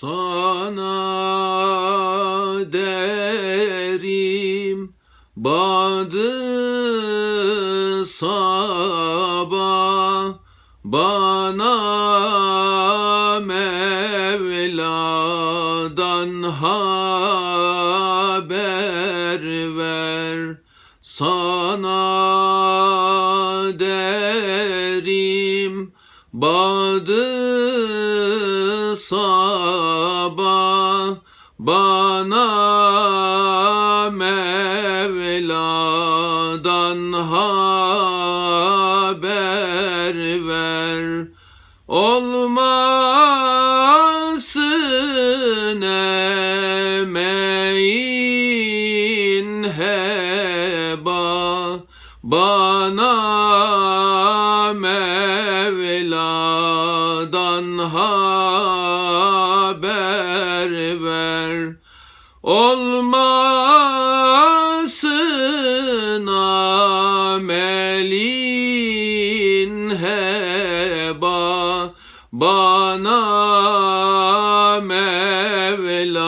Sana derim Badı sabah Bana Mevla'dan haber ver. Sana derim Badı sabah bana Mevla'dan haber ver. Olmasın emeğin heba bana Mevla'dan haber ver. Olmasın amelin heba bana Mevla'dan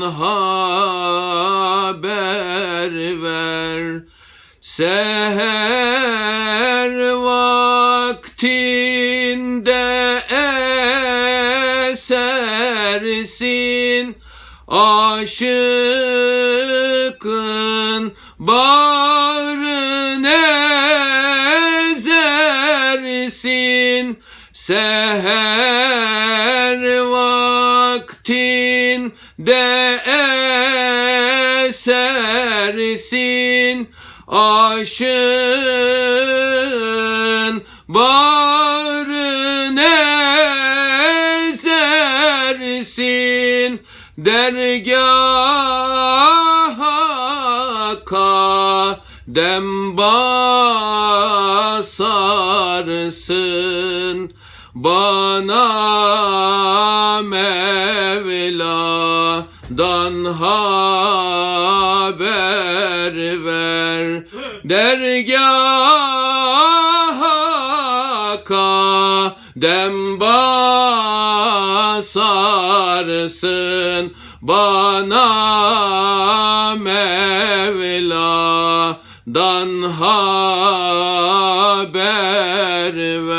haber ver. Seher vaktinde esersin Aşıkın bağrını ezersin Seher vaktinde esersin Aşığın bağrını ezersin Dergaha kadem basarsın. Bana Mevla'dan haber ver. Dergaha kadem basarsın Bana Mevla'dan haber ver